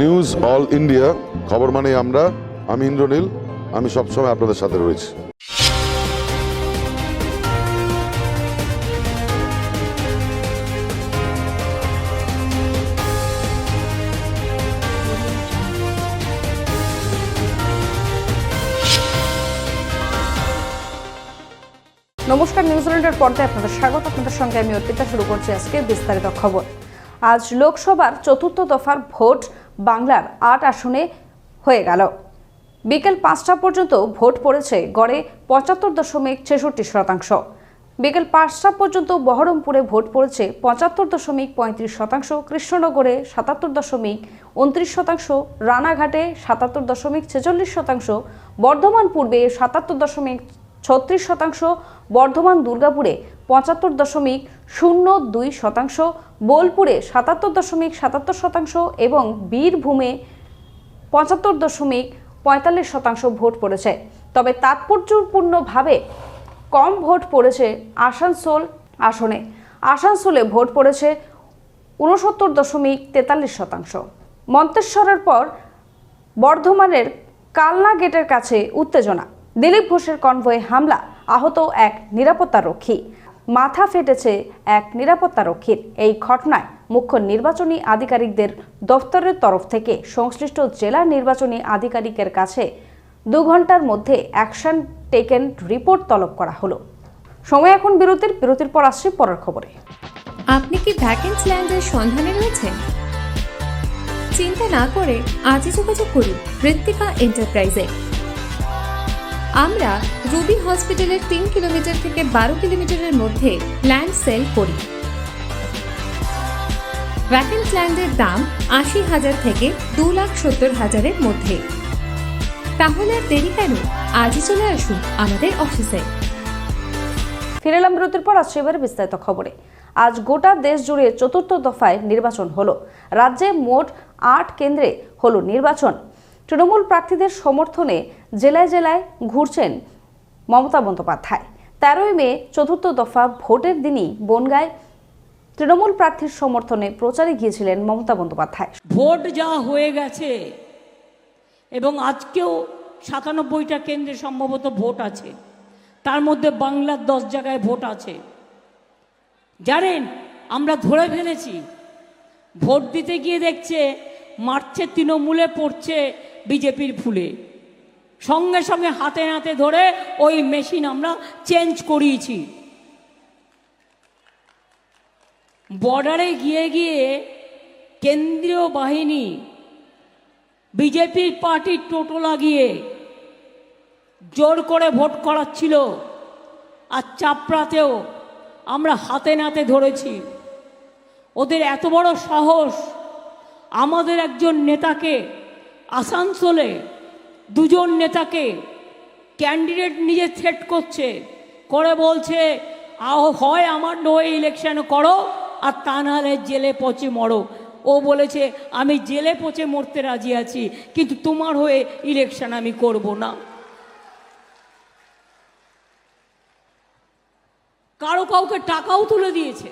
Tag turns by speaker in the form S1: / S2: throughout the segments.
S1: News all India, খবর মানে আমরা। আমি ইন্দ্রনীল, আমি সবসময় আপনাদের সাথে রয়েছি।
S2: নমস্কার নিউজিল্যান্ডের পর্দায় আপনাদের স্বাগত। আপনাদের সঙ্গে আমি অর্পিতা, শুরু করছি আজকে বিস্তারিত খবর। আজ লোকসভার চতুর্থ দফার ভোট বাংলার আট আসনে হয়ে গেল। বিকেল পাঁচটা পর্যন্ত ভোট পড়েছে গড়ে পঁচাত্তর দশমিক ছেষট্টি শতাংশ। বিকেল পাঁচটা পর্যন্ত বহরমপুরে ভোট পড়েছে পঁচাত্তর দশমিক পঁয়ত্রিশ শতাংশ, কৃষ্ণনগরে সাতাত্তর দশমিক উনত্রিশ শতাংশ, রানাঘাটে সাতাত্তর দশমিক ছেচল্লিশ শতাংশ, বর্ধমান পূর্বে সাতাত্তর দশমিক ছত্রিশ শতাংশ, বর্ধমান দুর্গাপুরে পঁচাত্তর দশমিক শূন্য দুই শতাংশ, বোলপুরে সাতাত্তর দশমিক সাতাত্তর শতাংশ এবং বীরভূমে পঁচাত্তর দশমিক পঁয়তাল্লিশ শতাংশ ভোট পড়েছে। তবে তাৎপর্যপূর্ণভাবে কম ভোট পড়েছে আসানসোল আসনে। আসানসোলে ভোট পড়েছে উনসত্তর দশমিক তেতাল্লিশ শতাংশ। মন্তেশ্বরের পর বর্ধমানের কালনা গেটের কাছে উত্তেজনা। দিলীপ ঘোষের কনভয়ে হামলা, আহত এক নিরাপত্তারক্ষী মাথা ফেটেছে এক নিরাপত্তা রক্ষীর। এই ঘটনায় মুখ্য নির্বাচনী আধিকারিকদের দফতরের তরফ থেকে সংশ্লিষ্ট জেলা নির্বাচনী আধিকারিকের কাছে দু ঘণ্টার মধ্যে অ্যাকশন টেকেন রিপোর্ট তলব করা হলো। সময় এখন বিরতির বিরতির পর আসছে পরের খবরে।
S3: আপনি কি ভ্যাকেন্স ল্যান্ডের সন্ধানে রয়েছেন? চিন্তা না করে আজই যোগাযোগ করুন ঋত্বিকা এন্টারপ্রাইজে আমরা রুবি হসপিটালের তিন কিলোমিটার থেকে বারো কিলোমিটারের মধ্যে ল্যান্ড সেল করি। ভ্যাকেন্স ল্যান্ডের দাম আশি হাজার থেকে দু লাখ সত্তর হাজারের মধ্যে। তাহলে আর দেরি কেন? আজই চলে আসুন আমাদের অফিসে
S2: ফিরে এলাম বিরতির পর, আসছে এবারে বিস্তারিত খবরে। আজ গোটা দেশ জুড়ে চতুর্থ দফায় নির্বাচন হলো। রাজ্যে মোট আট কেন্দ্রে হলো নির্বাচন। তৃণমূল প্রার্থীদের সমর্থনে জেলায় জেলায় ঘুরছেন মমতা বন্দ্যোপাধ্যায়। তেরোই মে, চতুর্থ দফা ভোটের দিনই বনগায় তৃণমূল প্রার্থীর সমর্থনে প্রচারে গিয়েছিলেন মমতা বন্দ্যোপাধ্যায়।
S4: ভোট যা হয়ে গেছে এবং আজকেও সাতানব্বইটা কেন্দ্রে সম্ভবত ভোট আছে, তার মধ্যে বাংলার দশ জায়গায় ভোট আছে। জানেন, আমরা ধরে ফেলেছি, ভোট দিতে গিয়ে দেখছে, মারছে, তৃণমূলে পড়ছে বিজেপির ফুলে। সঙ্গে সঙ্গে হাতে হাতে ধরে ওই মেশিন আমরা চেঞ্জ করিয়েছি। বর্ডারে গিয়ে গিয়ে কেন্দ্রীয় বাহিনী, বিজেপির পার্টির টোটো লাগিয়ে জোর করে ভোট করাচ্ছিল আর চাপড়াতেও আমরা হাতে নাতে ধরেছি। ওদের এত বড় সাহস আমাদের একজন নেতাকে আসানসোলে দুজন নেতাকে ক্যান্ডিডেট নিজে থ্রেট করছে, করে বলছে, আহ, হয় আমার নয় ইলেকশন করো, আর তা নাহলে জেলে পচে মরো। ও বলেছে, আমি জেলে পচে মরতে রাজি আছি, কিন্তু তোমার হয়ে ইলেকশন আমি করব না। কারও কাউকে টাকাও তুলে দিয়েছে।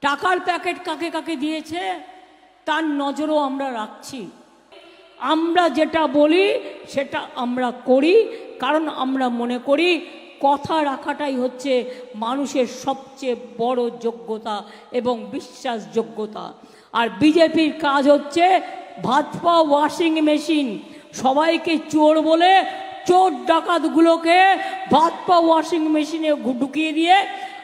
S4: টাকার প্যাকেট কাকে কাকে দিয়েছে, তার নজরও আমরা রাখছি। আমরা যেটা বলি, সেটা আমরা করি, কারণ আমরা মনে করি কথা রাখাটাই হচ্ছে মানুষের সবচেয়ে বড় যোগ্যতা এবং বিশ্বাসযোগ্যতা। আর বিজেপির কাজ হচ্ছে ভাত পা ওয়াশিং মেশিন। সবাইকে চোর বলে চোর ডাকাতগুলোকে ভাত পা ওয়াশিং মেশিনে ঢুকিয়ে দিয়ে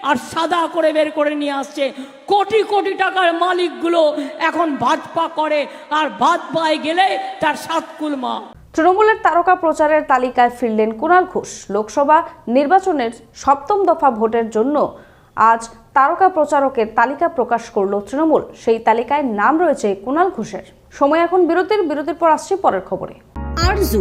S4: আর সাদা করে বের করে নিয়ে আসছে। কোটি কোটি টাকার মালিকগুলো এখন ভাত পা করে আর ভাত পায় গেলে তার সাতকুল মা।
S2: তৃণমূলের তারকা প্রচারের তালিকায় ফিরলেন কুণাল ঘোষ। লোকসভা নির্বাচনের সপ্তম দফা ভোটের জন্য আজ তারকা প্রচারকের তালিকা প্রকাশ করল তৃণমূল। সেই তালিকায় নাম রয়েছে কুণাল ঘোষের। সময় এখন বিরতির বিরতির পর আসছে পরের খবরে।
S5: Arzu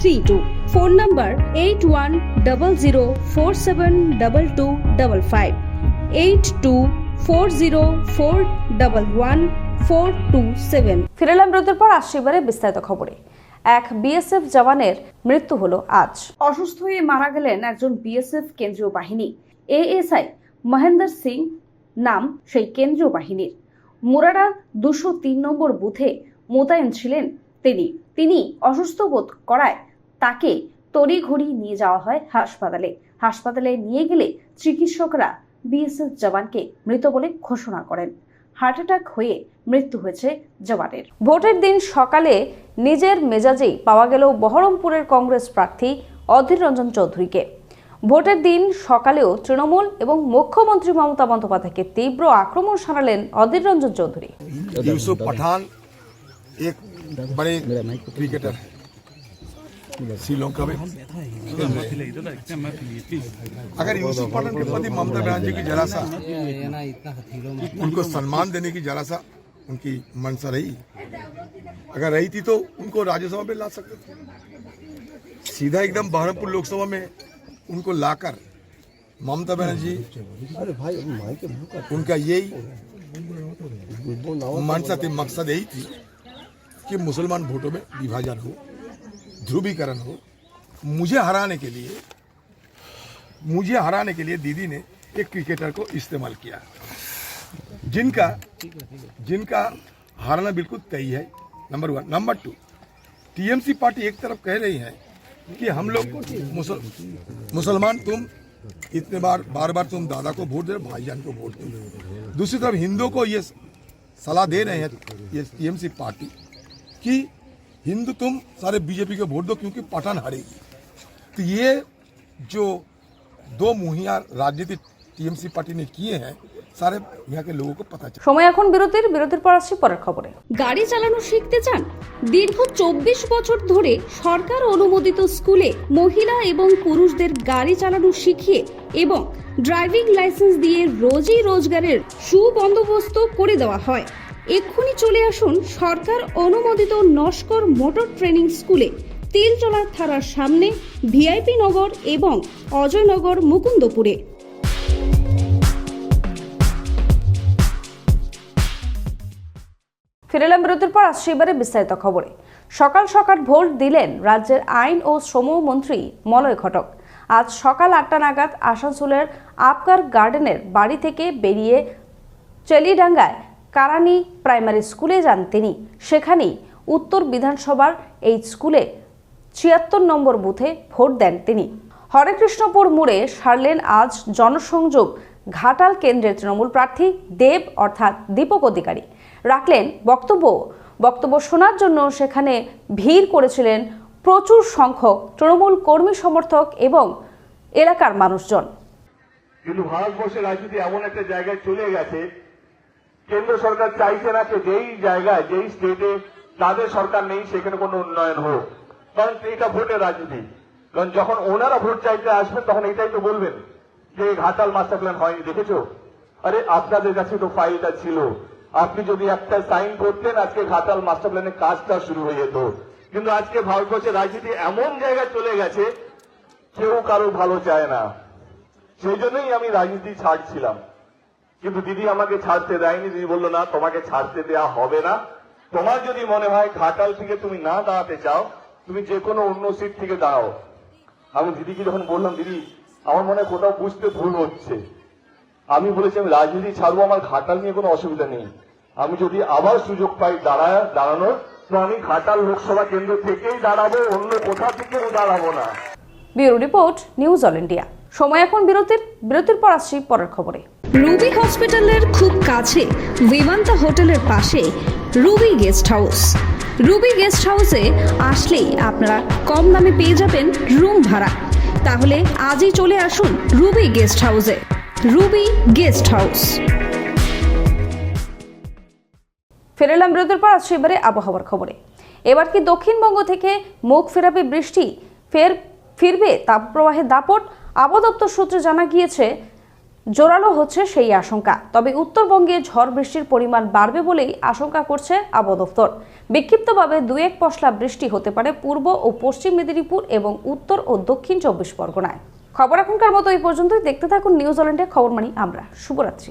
S5: three two phone number eight one double zero four seven double two double five eight two four zero four double one four two seven
S2: ফিরেলাম বিরতির পর আসছে এবারে বিস্তারিত খবরে। এক বিএসএফ জওয়ানের মৃত্যু হলো আজ। অসুস্থ হয়ে মারা গেলেন একজন বিএসএফ কেন্দ্রীয় বাহিনী। এএসআই মহেন্দ্র সিং নাম সেই কেন্দ্রীয় বাহিনীর। মুরাডা দুশো তিন নম্বর বুথে মোতায়েন ছিলেন তিনি। তিনি অসুস্থ বোধ করায় তাকে তড়িঘড়ি নিয়ে যাওয়া হয় হাসপাতালে। হাসপাতালে নিয়ে গেলে চিকিৎসকরা বিএসএফ জওয়ানকে মৃত বলে ঘোষণা করেন। হার্ট অ্যাটাক হয়ে মৃত্যু হয়েছে জওয়ানের। ভোটের দিন সকালে নিজের মেজাজেই পাওয়া গেল বহরমপুরের কংগ্রেস প্রার্থী অধীর রঞ্জন চৌধুরীকে। ভোটের দিন সকালেও তৃণমূল এবং মুখ্যমন্ত্রী মমতা বন্দ্যোপাধ্যায়কে তীব্র আক্রমণ সারালেন অধীর রঞ্জন চৌধুরী।
S6: ইউসুফ পাঠান এক बड़े क्रिकेटर है श्रीलंका में अगर यूसुफ पठान के प्रति ममता बनर्जी की जरा सा उनको सम्मान देने की जरा सा उनकी मनसा रही अगर रही थी तो उनको राज्यसभा में ला सकते थे। सीधा एकदम बहरमपुर लोकसभा में उनको लाकर ममता बनर्जी उनका यही मनसा थी मकसद यही थी। कि मुसलमान वोटों में विभाजन हो ध्रुवीकरण हो मुझे हराने के लिए मुझे हराने के लिए दीदी ने एक क्रिकेटर को इस्तेमाल किया। जिनका जिनका हारना बिल्कुल तय है number one number two TMC party एक तरफ़ कह रही है कि हम लोग मुसल, मुसलमान तुम इतने बार बार बार तुम दादा को वोट दे रहे भाईजान को वोट दे। दूसरी तरफ़ हिंदुओं को ये सलाह दे रहे हैं ये टीएमसी पार्टी। कि हिंदू तुम सारे बीजेपी को वोट दो क्योंकि पठान हारेगी तो ये जो दो मुहिया राजनीति टीएमसी पार्टी ने किए हैं सारे यहाँ के लोगों को पता चला
S2: সময় এখন বিরতির বিরতির পর আসছি পরের খবরে
S5: গাড়ি চালানো শিখতে চান দীর্ঘ চব্বিশ বছর ধরে সরকার অনুমোদিত স্কুলে মহিলা এবং পুরুষদের গাড়ি চালানো শিখিয়ে এবং ড্রাইভিং লাইসেন্স দিয়ে রোজই রোজগারের সুবন্দোবস্ত করে দেওয়া হয় এক্ষুনি চলে আসুন সরকার অনুমোদিত নস্কর মোটর ট্রেনিং স্কুলে। তিলচলার থানার সামনে ভিআইপি নগর এবং অজয়নগর মুকুন্দপুরে।
S2: ফিরেলাম বিরতির পর, আসছে এবারে বিস্তারিত খবরে। সকাল সকাল ভোট দিলেন রাজ্যের আইন ও শ্রম মন্ত্রী মলয় ঘটক। আজ সকাল আটটা নাগাদ আসানসোলের আপকার গার্ডেনের বাড়ি থেকে বেরিয়ে চেলিডাঙ্গায় কারানি প্রাইমারি স্কুলে যান তিনি। সেখানেই উত্তর বিধানসভার এই স্কুলে ছিয়াত্তর নম্বর বুথে ভোট দেন তিনি। হরেকৃষ্ণপুর মোড়ে সারলেন আজ জনসংযোগ ঘাটাল কেন্দ্রের তৃণমূল প্রার্থী দেব, অর্থাৎ দীপক অধিকারী। রাখলেন বক্তব্য। বক্তব্য শোনার জন্য সেখানে ভিড় করেছিলেন প্রচুর সংখ্যক তৃণমূল কর্মী সমর্থক এবং এলাকার মানুষজন।
S7: কিন্তু ভারতবর্ষের রাজনীতি এমন একটা জায়গায় চলে গেছে কেন্দ্র সরকার চাইছে না যে যেই জায়গায়, যেই স্টেটে তাদের সরকার নেই, সেখানে কোনো উন্নয়ন হোক। কারণ এটা ভোটের রাজনীতি। কারণ যখন ওনারা ভোট চাইতে আসবেন তখন এটাই তো বলবেন যে ঘাটাল মাস্টার প্ল্যান হয়নি, দেখেছ? আরে, আপনাদের কাছে তো ফাইলটা ছিল। আপনি যদি একটা সাইন করতেন, আজকে ঘাটাল মাস্টার প্ল্যানের কাজটা শুরু হয়ে যেত। কিন্তু আজকে ভারতবর্ষের রাজনীতি এমন জায়গায় চলে গেছে, কেউ কারও ভালো চায় না। সেই জন্যই আমি রাজনীতি ছাড়ছিলাম। কিন্তু দিদি আমাকে ছাড়তে দেয়নি। দিদি বলল, না, তোমাকে ছাড়তে দেয়া হবে না। তোমার যদি মনে হয় ঘাটাল থেকে তুমি না দাঁড়াতে চাও, তুমি যে কোনো অন্য সিট থেকে দাঁড়াও। আমি দিদিকে যখন বললাম, দিদি, আমার মনে কোথাও বুঝতে ভুল হচ্ছে। আমি বলেছি, আমি রাজনীতি ছাড়বো, আমার ঘাটাল নিয়ে কোনো অসুবিধা নেই। আমি যদি আবার সুযোগ পাই দাঁড়ায়, দাঁড়ানোর, তো আমি ঘাটাল লোকসভা কেন্দ্র থেকেই দাঁড়াবো, অন্য কোথা থেকেও দাঁড়াবো না।
S2: Bureau report, news all India. সময় এখন বিরতির বিরতির পর আসছি পরের খবরে।
S5: রুবি হসপিটালের খুব কাছে বিমান্তা হোটেলের পাশে Ruby guest house. Ruby guest হাউসে আসলেই আপনারা কম দামে পেয়ে যাবেন রুম ভাড়া। তাহলে আজই চলে আসুন রুবি গেস্ট হাউসে। Ruby guest house.
S2: ফিরে এলাম বিরতির পর আসছে এবারে আবহাওয়ার খবরে। এবার কি দক্ষিণবঙ্গ থেকে মুখ ফেরাবে বৃষ্টি ফের ফিরবে তাপপ্রবাহের দাপট আবহাওয়া দপ্তর সূত্রে জানা গিয়েছে, জোরালো হচ্ছে সেই আশঙ্কা। তবে উত্তরবঙ্গে ঝড় বৃষ্টির পরিমাণ বাড়বে বলেই আশঙ্কা করছে আবহাওয়া দপ্তর। বিক্ষিপ্তভাবে দু এক পশলা বৃষ্টি হতে পারে পূর্ব ও পশ্চিম মেদিনীপুর এবং উত্তর ও দক্ষিণ চব্বিশ পরগনায়। খবর এখনকার মতো এই পর্যন্তই। দেখতে থাকুন নিউজিল্যান্ডের খবর মানি আমরা। শুভরাত্রি।